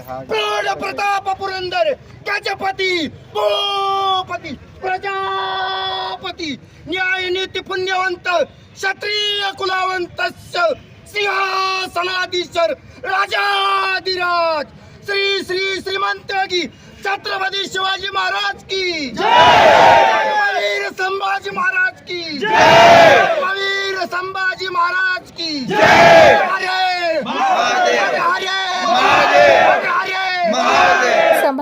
प्रौढ प्रताप पुरंदर गजपती भूपती प्रजापती न्याय नीती पुण्यवंत क्षत्रिय कुलावंत सिंहासनाधीश्वर राजाधिराज श्री श्री श्रीमंत की छत्रपती शिवाजी महाराज की। महाराज की। धर्मवीर संभाजी महाराज की।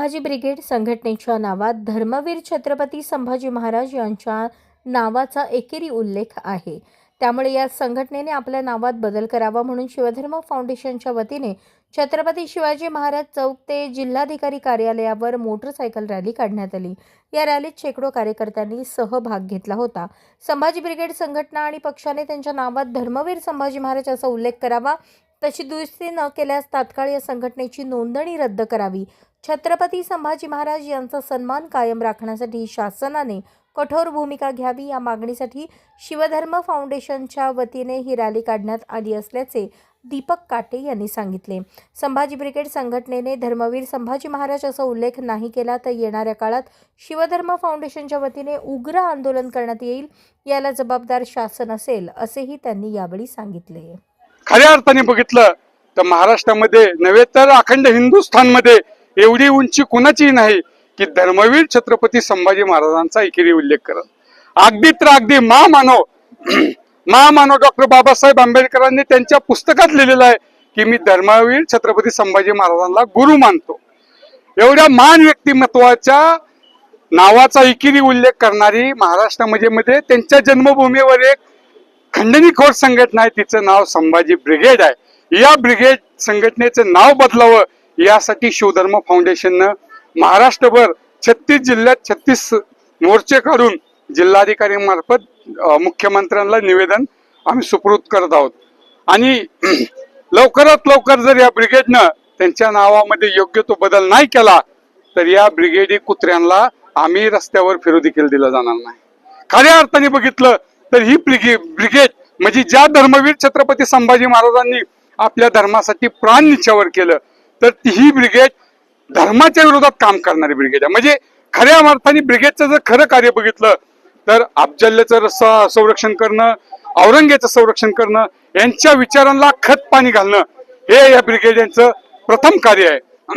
संभाजी ब्रिगेड संघटनेच्या नावात धर्मवीर छत्रपती संभाजी महाराज यांच्या नावाचा एकेरी उल्लेख आहे. त्यामुळे या संघटनेने आपल्या नावात बदल करावा म्हणून शिवधर्म फाउंडेशनच्या वतीने छत्रपती शिवाजी महाराज चौक ते जिल्हाधिकारी कार्यालयावर मोटरसायकल रॅली काढण्यात आली. या रॅलीत शेकडो कार्यकर्त्यांनी सहभाग घेतला होता. संभाजी ब्रिगेड संघटना आणि पक्षाने त्यांच्या नावात धर्मवीर संभाजी महाराज असा उल्लेख करावा. तशी दुरुस्ती न केल्यास तात्काळ या संघटनेची नोंदणी रद्द करावी. छत्रपती संभाजी महाराज यांचा सन्मान कायम राखण्यासाठी शासनाने कठोर भूमिका घ्यावी या मागणीसाठी शिवधर्म फाउंडेशनच्या वतीने ही रॅली काढण्यात आली असल्याचे दीपक काटे यांनी सांगितले. संभाजी ब्रिगेड संघटनेने धर्मवीर संभाजी महाराज असा उल्लेख नाही केला तर येणाऱ्या काळात शिवधर्म फाउंडेशनच्या वतीने उग्र आंदोलन करण्यात येईल याला जबाबदार शासन असेल असेही त्यांनी यावेळी सांगितले. खऱ्या अर्थाने बघितलं तर महाराष्ट्रामध्ये नव्हे तर अखंड हिंदुस्थानमध्ये एवढी उंची कुणाचीही नाही की धर्मवीर छत्रपती संभाजी महाराजांचा एकेरी उल्लेख करत. अगदी तर अगदी महामानव महामानव डॉक्टर बाबासाहेब आंबेडकरांनी त्यांच्या पुस्तकात लिहिलेलं आहे की मी धर्मवीर छत्रपती संभाजी महाराजांना गुरु मानतो. एवढ्या महान व्यक्तिमत्वाच्या नावाचा एकेरी उल्लेख करणारी महाराष्ट्रामध्ये मध्ये त्यांच्या जन्मभूमीवर एक खंडणीखोर संघटना आहे तिचं नाव संभाजी ब्रिगेड आहे. या ब्रिगेड संघटनेचं नाव बदलावं यासाठी शिवधर्म फाउंडेशननं महाराष्ट्रभर छत्तीस जिल्ह्यात छत्तीस मोर्चे काढून जिल्हाधिकारी मार्फत मुख्यमंत्र्यांना निवेदन आम्ही सुपूर्द करत आहोत. आणि लवकरात लवकर जर या ब्रिगेडनं त्यांच्या नावामध्ये योग्य तो बदल नाही केला तर या ब्रिगेडी कुत्र्यांना आम्ही रस्त्यावर फिरू देखील दिलं जाणार नाही. खऱ्या अर्थाने बघितलं तर ही ब्रिगे ब्रिगेड म्हणजे ज्या धर्मवीर छत्रपती संभाजी महाराजांनी आपल्या धर्मासाठी प्राण निछावर केलं तर ती ही ब्रिगेड धर्माच्या विरोधात काम करणारी ब्रिगेड आहे. म्हणजे खऱ्या अर्थाने ब्रिगेडचं जर खरं कार्य बघितलं तर अब्जल्याचं संरक्षण करणं औरंगेचं संरक्षण करणं यांच्या विचारांना खत पाणी घालणं हे या ब्रिगेड यांचं प्रथम कार्य आहे.